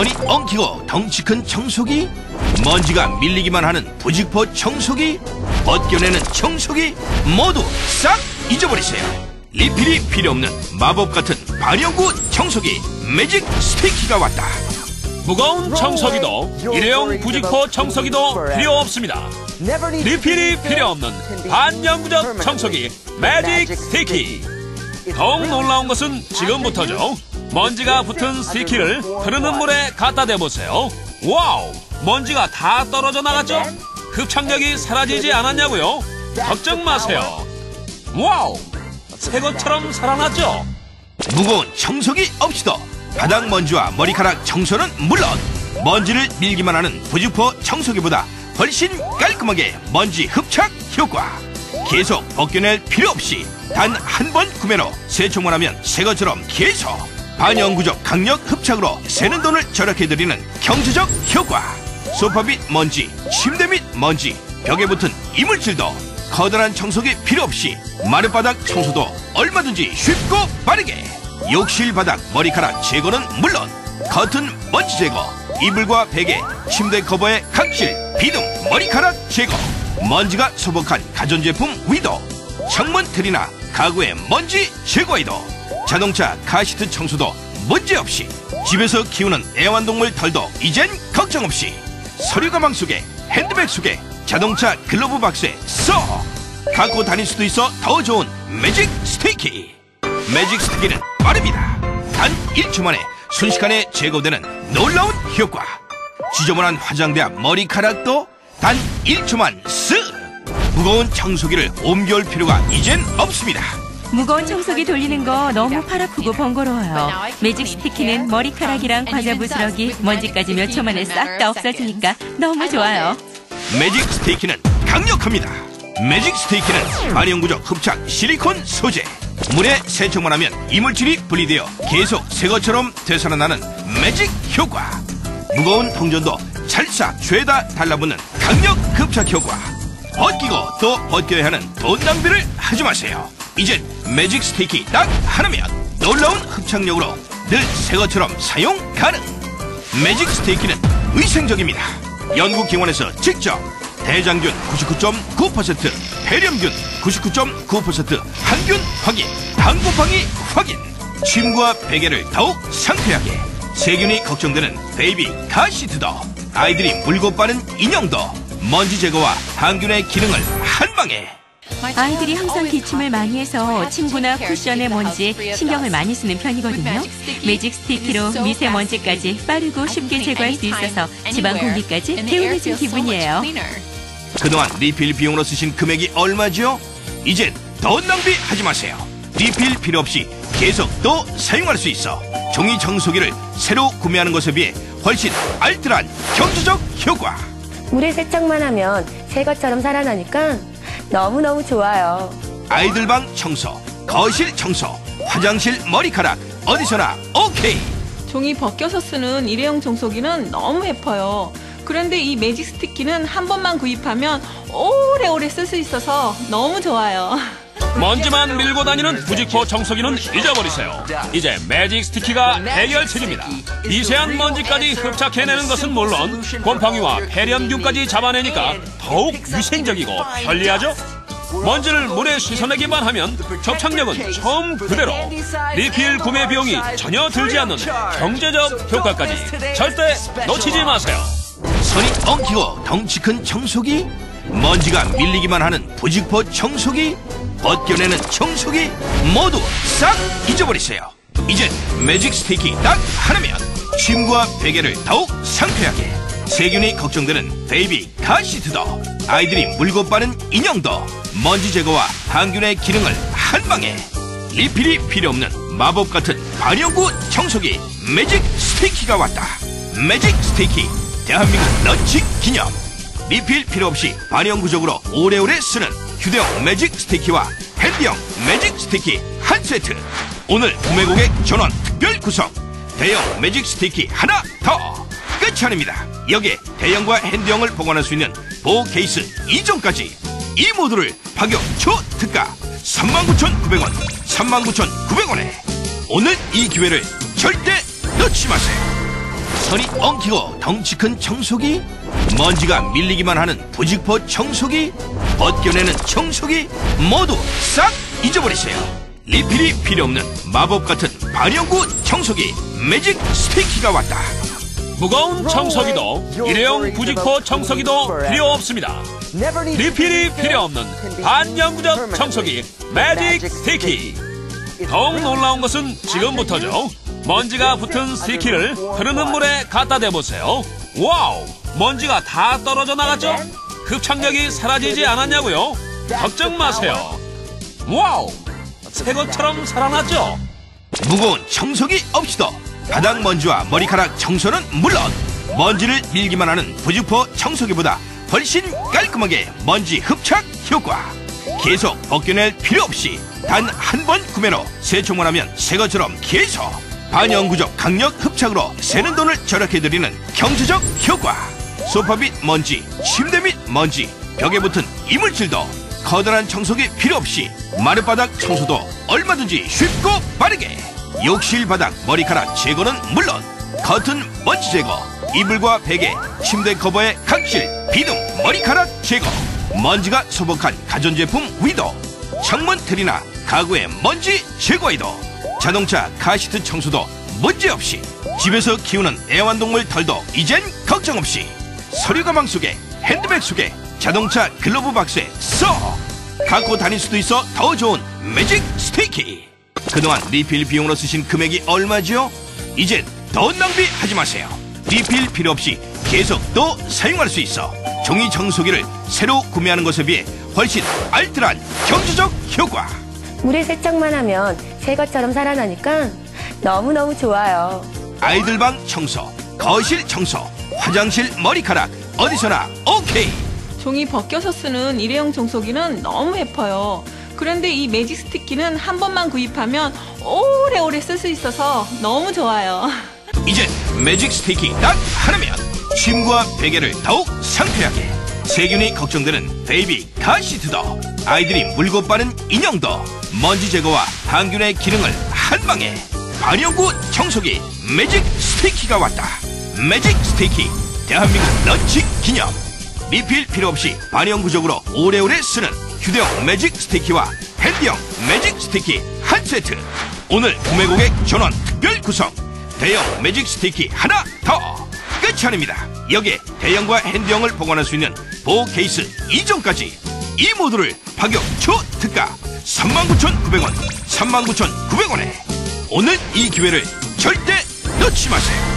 손이 엉키고 덩치 큰 청소기? 먼지가 밀리기만 하는 부직포 청소기? 벗겨내는 청소기? 모두 싹 잊어버리세요. 리필이 필요 없는 마법 같은 발연구 청소기 매직 스테이키가 왔다. 무거운 청소기도 일회용 부직포 청소기도 필요 없습니다. 리필이 필요 없는 반영구적 청소기 매직 스티키. 더욱 놀라운 것은 지금부터죠. 먼지가 붙은 스티키를 흐르는 물에 갖다 대보세요. 와우! 먼지가 다 떨어져 나갔죠? 흡착력이 사라지지 않았냐고요? 걱정 마세요. 와우! 새 것처럼 살아났죠? 무거운 청소기 없이도 바닥 먼지와 머리카락 청소는 물론 먼지를 밀기만 하는 부직포 청소기보다 훨씬 깔끔하게 먼지 흡착 효과 계속 벗겨낼 필요 없이 단 한 번 구매로 세척만 하면 새 것처럼 계속 반영구적 강력 흡착으로 새는 돈을 절약해드리는 경제적 효과. 소파 밑 먼지, 침대 밑 먼지, 벽에 붙은 이물질도 커다란 청소기 필요 없이 마룻바닥 청소도 얼마든지 쉽고 빠르게. 욕실 바닥 머리카락 제거는 물론 커튼 먼지 제거 이불과 베개 침대 커버의 각질 비듬 머리카락 제거 먼지가 소복한 가전제품 위도 창문 틀이나 가구의 먼지 제거에도 자동차 카시트 청소도 문제없이 집에서 키우는 애완동물 털도 이젠 걱정 없이 서류 가방 속에 핸드백 속에 자동차 글러브 박스에 쏙 갖고 다닐 수도 있어 더 좋은 매직 스테이키 매직 스티키는 빠릅니다. 단 1초 만에 순식간에 제거되는 놀라운 효과. 지저분한 화장대 앞 머리카락도 단 1초만 쓱! 무거운 청소기를 옮겨올 필요가 이젠 없습니다. 무거운 청소기 돌리는 거 너무 팔 아프고 번거로워요. 매직 스티키는 머리카락이랑 과자 부스러기, 먼지까지 몇 초 만에 싹 다 없어지니까 너무 좋아요. 매직 스테이키는 강력합니다. 매직 스테이키는 반영구적 흡착 실리콘 소재. 물에 세척만 하면 이물질이 분리되어 계속 새 것처럼 되살아나는 매직 효과. 무거운 동전도 찰싹 죄다 달라붙는 강력 흡착 효과. 벗기고 또 벗겨야 하는 돈 낭비를 하지 마세요. 이젠 매직 스테이키 딱 하나면 놀라운 흡착력으로 늘 새 것처럼 사용 가능. 매직 스테이키는 위생적입니다. 연구기관에서 직접 대장균 99.9%, 폐렴균 99.9%, 항균 확인, 당분방이 확인. 침과 베개를 더욱 상쾌하게. 세균이 걱정되는 베이비 카시트도 아이들이 물고 빠는 인형도 먼지 제거와 항균의 기능을 한 방에. 아이들이 항상 기침을 많이 해서 침구나 쿠션의 먼지에 신경을 많이 쓰는 편이거든요. 매직 스티키로 미세먼지까지 빠르고 쉽게 제거할 수 있어서 집안 공기까지 개운해진 기분이에요. 그동안 리필 비용으로 쓰신 금액이 얼마죠? 이젠 돈 낭비하지 마세요. 리필 필요 없이 계속 또 사용할 수 있어. 종이 청소기를 새로 구매하는 것에 비해 훨씬 알뜰한 경제적 효과. 물에 세척만 하면 새 것처럼 살아나니까 너무너무 좋아요. 아이들 방 청소, 거실 청소, 화장실 머리카락 어디서나 오케이. 종이 벗겨서 쓰는 일회용 청소기는 너무 예뻐요. 그런데 이 매직 스티키는 한 번만 구입하면 오래오래 쓸 수 있어서 너무 좋아요. 먼지만 밀고 다니는 부직포 청소기는 잊어버리세요. 이제 매직 스티키가 해결책입니다. 미세한 먼지까지 흡착해내는 것은 물론 곰팡이와 폐렴균까지 잡아내니까 더욱 위생적이고 편리하죠? 먼지를 물에 씻어내기만 하면 접착력은 처음 그대로 리필 구매 비용이 전혀 들지 않는 경제적 효과까지 절대 놓치지 마세요. 손이 엉키고 덩치 큰 청소기, 먼지가 밀리기만 하는 부직포 청소기, 벗겨내는 청소기 모두 싹 잊어버리세요. 이젠 매직 스테이키 딱 하나면 침과 베개를 더욱 상쾌하게 세균이 걱정되는 베이비 카시트도 아이들이 물고 빠는 인형도 먼지 제거와 항균의 기능을 한 방에 리필이 필요 없는 마법 같은 발연구 청소기 매직 스테이키가 왔다. 매직 스테이키 대한민국 런칭 기념 리필 필요 없이 반영구적으로 오래오래 쓰는 휴대용 매직 스티키와 핸드용 매직 스티키 한 세트. 오늘 구매 고객 전원 특별 구성. 대형 매직 스티키 하나 더. 끝이 아닙니다. 여기에 대형과 핸드용을 보관할 수 있는 보호 케이스 2종까지 이 모두를 파격 초특가 39,900원 39,900원에 오늘 이 기회를 절대 놓치지 마세요. 선이 엉키고 덩치 큰 청소기 먼지가 밀리기만 하는 부직포 청소기 벗겨내는 청소기 모두 싹 잊어버리세요 리필이 필요 없는 마법 같은 발연구 청소기 매직 스티키가 왔다 무거운 청소기도 일회용 부직포 청소기도 필요 없습니다. 리필이 필요 없는 반영구적 청소기 매직 스티키. 더욱 놀라운 것은 지금부터죠. 먼지가 붙은 스티키를 흐르는 물에 갖다 대보세요. 와우! 먼지가 다 떨어져 나갔죠? 흡착력이 사라지지 않았냐고요? 걱정 마세요. 와우! 새 것처럼 살아났죠? 무거운 청소기 없이도 바닥 먼지와 머리카락 청소는 물론 먼지를 밀기만 하는 부직포 청소기보다 훨씬 깔끔하게 먼지 흡착 효과 계속 벗겨낼 필요 없이 단 한 번 구매로 세총만 하면 새 것처럼 계속 반영구적 강력 흡착으로 새는 돈을 절약해드리는 경제적 효과 소파 밑 먼지, 침대 밑 먼지, 벽에 붙은 이물질도 커다란 청소기 필요 없이 마룻바닥 청소도 얼마든지 쉽고 빠르게. 욕실 바닥 머리카락 제거는 물론 커튼 먼지 제거 이불과 베개 침대 커버의 각질 비듬 머리카락 제거 먼지가 소복한 가전제품 위도 창문 틀이나 가구의 먼지 제거에도 자동차 카시트 청소도 문제없이 집에서 키우는 애완동물 털도 이젠 걱정 없이 서류 가방 속에 핸드백 속에 자동차 글러브 박스에 써 갖고 다닐 수도 있어 더 좋은 매직 스티키! 그동안 리필 비용으로 쓰신 금액이 얼마죠? 이젠 더 낭비하지 마세요. 리필 필요 없이 계속 또 사용할 수 있어. 종이 청소기를 새로 구매하는 것에 비해 훨씬 알뜰한 경제적 효과! 물에 세척만 하면 새 것처럼 살아나니까 너무너무 좋아요. 아이들 방 청소 거실 청소 화장실 머리카락 어디서나 오케이 종이 벗겨서 쓰는 일회용 청소기는 너무 예뻐요. 그런데 이 매직 스티키는 한 번만 구입하면 오래오래 쓸 수 있어서 너무 좋아요. 이제 매직 스티키 딱 하나면 침과 베개를 더욱 상쾌하게 세균이 걱정되는 베이비 카시트도 아이들이 물고 빠는 인형도 먼지 제거와 항균의 기능을 한 방에 반영구 청소기 매직 스티키가 왔다 매직 스티키 대한민국 런치 기념. 리필 필요 없이 반영 구적으로 오래오래 쓰는 휴대용 매직 스티키와 핸디용 매직 스티키 한 세트. 오늘 구매 고객 전원 특별 구성 대형 매직 스티키 하나 더. 끝이 아닙니다. 여기에 대형과 핸디형을 보관할 수 있는 보호 케이스 2종까지 이 모두를 파격 초특가 39,900원 39,900원에. 오늘 이 기회를 절대 놓치지 마세요